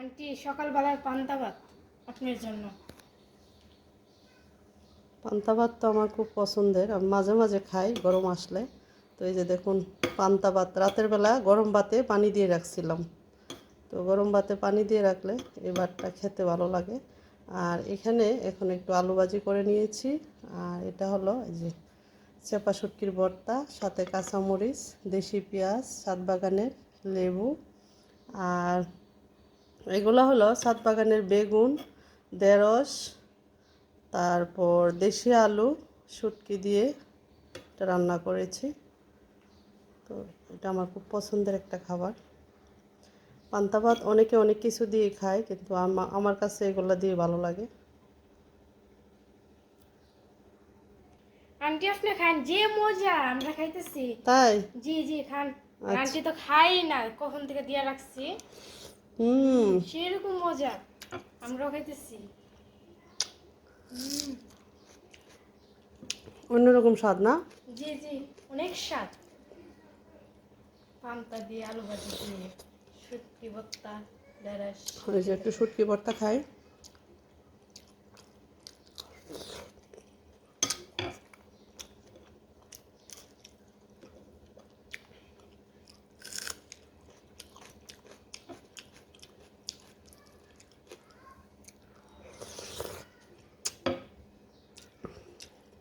Aunty, সকালবেলার পান্তা ভাত আপনার জন্য। পান্তা ভাত তো আমার খুব পছন্দের। আমি মাঝে মাঝে খাই, গরম আসলে। তো এই যে দেখুন, পান্তা ভাত। রাতের বেলা গরম ভাতে পানি দিয়ে রাখছিলাম। তো গরম ভাতে পানি দিয়ে রাখলে এই ভাতটা খেতে ভালো লাগে। আর এখানে এখন একটু আলু ভাজি করে নিয়েছি। আর এটা হলো এই যে চেপা শুটকির ভর্তা, সাথে কাঁচামরিচ, দেশি পেঁয়াজ সাত বাগানের লেবু। আর এগুলো হলো সাত বাগানের বেগুন ঢেঁড়স তারপর দেশি আলু শুটকি দিয়ে এটা রান্না করেছি। তো এটা আমার খুব পছন্দের একটা খাবার। পান্তা ভাত অনেকে অনেক কিছু দিয়ে খায় কিন্তু আমার কাছে এগুলো দিয়ে ভালো লাগে। আন্টি আপনি খান যে মজা আমরা খাইতেছি। তাই? জি জি খান। আচ্ছা। আন্টি তো খাই না কখন থেকে দিয়ে রাখছি। হুম। সেরকম মজা। আমরাও খাইতেছি। অন্যরকম স্বাদ না? জি জি অনেক স্বাদ। পান্তা দিয়ে আলু ভাজি দিয়ে শুটকি ভর্তা ঢেঁড়স। একটু শুটকি ভর্তা খাই।